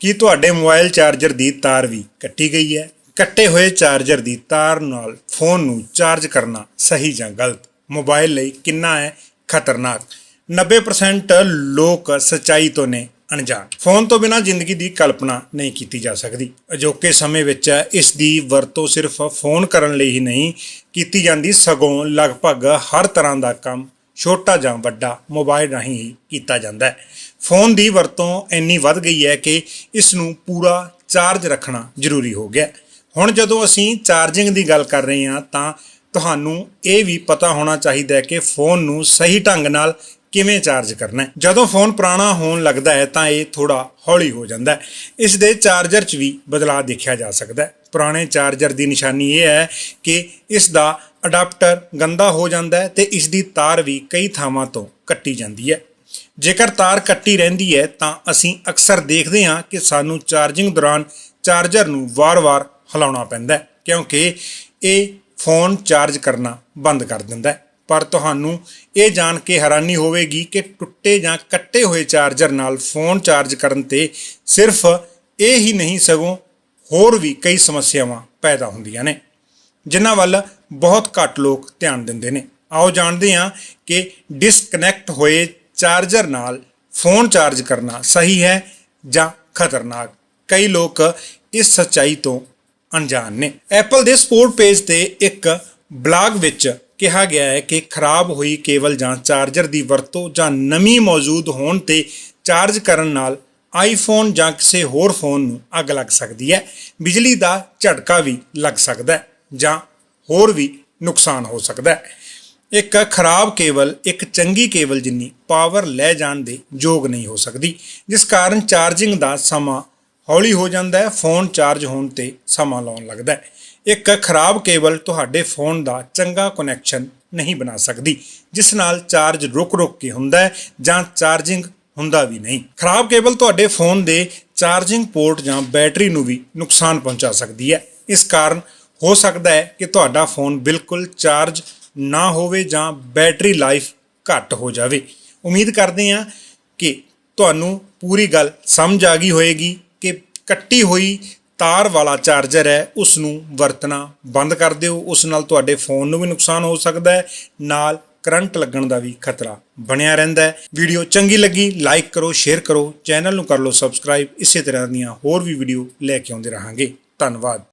ਕੀ ਤੁਹਾਡੇ mobile charger ਦੀ ਤਾਰ ਵੀ ਕੱਟੀ ਗਈ ਹੈ? ਕੱਟੇ ਹੋਏ ਚਾਰਜਰ ਦੀ ਤਾਰ ਨਾਲ ਫੋਨ ਨੂੰ ਚਾਰਜ ਕਰਨਾ ਸਹੀ ਜਾਂ ਗਲਤ? ਮੋਬਾਈਲ ਲਈ ਕਿੰਨਾ ਹੈ ਖਤਰਨਾਕ? 90% ਲੋਕ ਸੱਚਾਈ ਤੋਂ ਨੇ ਅਣਜਾਣ। ਫੋਨ ਤੋਂ ਬਿਨਾਂ ਜ਼ਿੰਦਗੀ ਦੀ ਕਲਪਨਾ ਨਹੀਂ ਕੀਤੀ ਜਾ ਸਕਦੀ। ਅਜੋਕੇ ਸਮੇਂ ਵਿੱਚ ਇਸ ਦੀ ਵਰਤੋਂ ਸਿਰਫ ਫੋਨ ਕਰਨ ਲਈ ਹੀ ਨਹੀਂ ਕੀਤੀ ਜਾਂਦੀ। ਸਗੋਂ ਲਗਭਗ ਹਰ ਤਰ੍ਹਾਂ ਦਾ ਕੰਮ ਛੋਟਾ ਜਾਂ ਵੱਡਾ ਮੋਬਾਈਲ ਰਾਹੀਂ ਹੀ ਕੀਤਾ ਜਾਂਦਾ ਹੈ। ਫੋਨ ਦੀ ਵਰਤੋਂ ਇੰਨੀ ਵੱਧ ਗਈ ਹੈ ਕਿ ਇਸ ਨੂੰ ਪੂਰਾ ਚਾਰਜ ਰੱਖਣਾ ਜ਼ਰੂਰੀ ਹੋ ਗਿਆ ਹੁਣ ਜਦੋਂ ਅਸੀਂ ਚਾਰਜਿੰਗ ਦੀ ਗੱਲ ਕਰ ਰਹੇ ਹਾਂ ਤਾਂ ਤੁਹਾਨੂੰ ਇਹ ਵੀ ਪਤਾ ਹੋਣਾ ਚਾਹੀਦਾ ਹੈ ਕਿ ਫੋਨ ਨੂੰ ਸਹੀ ਢੰਗ ਨਾਲ ਕਿਵੇਂ ਚਾਰਜ ਕਰਨਾ ਹੈ। ਜਦੋਂ ਫੋਨ ਪੁਰਾਣਾ ਹੋਣ ਲੱਗਦਾ ਹੈ ਤਾਂ ਇਹ ਥੋੜਾ ਹੌਲੀ ਹੋ ਜਾਂਦਾ ਹੈ। ਇਸ ਦੇ ਚਾਰਜਰ 'ਚ ਵੀ ਬਦਲਾਅ ਦੇਖਿਆ ਜਾ ਸਕਦਾ ਹੈ। ਪੁਰਾਣੇ ਚਾਰਜਰ ਦੀ ਨਿਸ਼ਾਨੀ ਇਹ ਹੈ ਕਿ ਇਸ ਦਾ ਅਡਾਪਟਰ ਗੰਦਾ ਹੋ ਜਾਂਦਾ ਹੈ ਤੇ ਇਸ ਦੀ ਤਾਰ ਵੀ ਕਈ ਥਾਵਾਂ ਤੋਂ ਕੱਟੀ ਜਾਂਦੀ ਹੈ। ਜੇਕਰ ਤਾਰ ਕੱਟੀ ਰਹਿੰਦੀ ਹੈ ਤਾਂ ਅਸੀਂ ਅਕਸਰ ਦੇਖਦੇ ਹਾਂ ਕਿ ਸਾਨੂੰ ਚਾਰਜਿੰਗ ਦੌਰਾਨ ਚਾਰਜਰ ਨੂੰ ਵਾਰ-ਵਾਰ ਹਿਲਾਉਣਾ ਪੈਂਦਾ ਹੈ, ਕਿਉਂਕਿ ਇਹ ਫੋਨ ਚਾਰਜ ਕਰਨਾ ਬੰਦ ਕਰ ਦਿੰਦਾ ਹੈ। ਪਰ ਤੁਹਾਨੂੰ ਇਹ ਜਾਣ ਕੇ ਹੈਰਾਨੀ ਹੋਵੇਗੀ ਕਿ ਟੁੱਟੇ ਜਾਂ ਕੱਟੇ ਹੋਏ ਚਾਰਜਰ ਨਾਲ ਫੋਨ ਚਾਰਜ ਕਰਨ ਤੇ ਸਿਰਫ ਇਹ ਹੀ ਨਹੀਂ ਸਗੋਂ ਹੋਰ ਵੀ ਕਈ ਸਮੱਸਿਆਵਾਂ ਪੈਦਾ ਹੁੰਦੀਆਂ ਨੇ। ਜਿਨ੍ਹਾਂ ਵੱਲ ਬਹੁਤ ਘੱਟ ਲੋਕ ਧਿਆਨ ਦਿੰਦੇ ਨੇ। ਆਓ ਜਾਣਦੇ ਹਾਂ ਕਿ ਡਿਸਕਨੈਕਟ ਹੋਏ ਚਾਰਜਰ ਨਾਲ ਫੋਨ ਚਾਰਜ ਕਰਨਾ ਸਹੀ ਹੈ ਜਾਂ ਖਤਰਨਾਕ। ਕਈ ਲੋਕ ਇਸ ਸੱਚਾਈ ਤੋਂ ਅਣਜਾਣ ਨੇ। ਐਪਲ ਦੇ ਸਪੋਰਟ ਪੇਜ ਤੇ ਇੱਕ ਬਲਾਗ ਵਿੱਚ ਕਿਹਾ ਗਿਆ ਹੈ ਕਿ ਖਰਾਬ ਹੋਈ ਕੇਬਲ ਜਾਂ ਚਾਰਜਰ ਦੀ ਵਰਤੋਂ ਜਾਂ ਨਮੀ ਮੌਜੂਦ ਹੋਣ ਤੇ ਚਾਰਜ ਕਰਨ ਨਾਲ ਆਈਫੋਨ ਜਾਂ ਕਿਸੇ ਹੋਰ ਫੋਨ ਨੂੰ ਅੱਗ ਲੱਗ ਸਕਦੀ ਹੈ। ਬਿਜਲੀ ਦਾ ਝਟਕਾ ਵੀ ਲੱਗ ਸਕਦਾ ਹੈ। ਜਾਂ ਹੋਰ ਵੀ ਨੁਕਸਾਨ ਹੋ ਸਕਦਾ ਹੈ। ਇੱਕ ਖਰਾਬ ਕੇਬਲ ਇੱਕ ਚੰਗੀ ਕੇਬਲ ਜਿੰਨੀ ਪਾਵਰ ਲੈ ਜਾਣ ਦੇ ਯੋਗ ਨਹੀਂ ਹੋ ਸਕਦੀ, ਜਿਸ ਕਾਰਨ ਚਾਰਜਿੰਗ ਦਾ ਸਮਾਂ ਹੌਲੀ ਹੋ ਜਾਂਦਾ ਹੈ ਫੋਨ ਚਾਰਜ ਹੋਣ ਤੇ ਸਮਾਂ ਲਾਉਣ ਲੱਗਦਾ ਹੈ। ਇੱਕ ਖਰਾਬ ਕੇਬਲ ਤੁਹਾਡੇ ਫੋਨ ਦਾ ਚੰਗਾ ਕਨੈਕਸ਼ਨ ਨਹੀਂ ਬਣਾ ਸਕਦੀ, ਜਿਸ ਨਾਲ ਚਾਰਜ ਰੁਕ-ਰੁਕ ਕੇ ਹੁੰਦਾ ਹੈ ਜਾਂ ਚਾਰਜਿੰਗ ਹੁੰਦਾ ਵੀ ਨਹੀਂ। ਖਰਾਬ ਕੇਬਲ ਤੁਹਾਡੇ ਫੋਨ ਦੇ ਚਾਰਜਿੰਗ ਪੋਰਟ ਜਾਂ ਬੈਟਰੀ ਨੂੰ ਵੀ ਨੁਕਸਾਨ ਪਹੁੰਚਾ ਸਕਦੀ ਹੈ। ਇਸ ਕਾਰਨ ਹੋ ਸਕਦਾ ਹੈ ਕਿ ਤੁਹਾਡਾ ਫੋਨ ਬਿਲਕੁਲ ਚਾਰਜ ਨਾ ਹੋਵੇ ਜਾਂ ਬੈਟਰੀ ਲਾਈਫ ਘੱਟ ਹੋ ਜਾਵੇ। ਉਮੀਦ ਕਰਦੇ ਹਾਂ ਕਿ ਤੁਹਾਨੂੰ ਪੂਰੀ ਗੱਲ ਸਮਝ ਆ ਗਈ ਹੋਵੇਗੀ ਕਿ ਕੱਟੀ ਹੋਈ ਤਾਰ ਵਾਲਾ ਚਾਰਜਰ ਹੈ ਉਸ ਨੂੰ ਵਰਤਣਾ ਬੰਦ ਕਰ ਦਿਓ। ਉਸ ਨਾਲ ਤੁਹਾਡੇ ਫੋਨ ਨੂੰ ਵੀ ਨੁਕਸਾਨ ਹੋ ਸਕਦਾ ਹੈ, ਨਾਲ ਕਰੰਟ ਲੱਗਣ ਦਾ ਵੀ ਖਤਰਾ ਬਣਿਆ ਰਹਿੰਦਾ ਹੈ। ਵੀਡੀਓ ਚੰਗੀ ਲੱਗੀ, ਲਾਈਕ ਕਰੋ, ਸ਼ੇਅਰ ਕਰੋ, ਚੈਨਲ ਨੂੰ ਕਰ ਲਓ ਸਬਸਕ੍ਰਾਈਬ। ਇਸੇ ਤਰ੍ਹਾਂ ਦੀਆਂ ਹੋਰ ਵੀ ਵੀਡੀਓ ਲੈ ਕੇ ਆਉਂਦੇ ਰਹਾਂਗੇ। ਧੰਨਵਾਦ।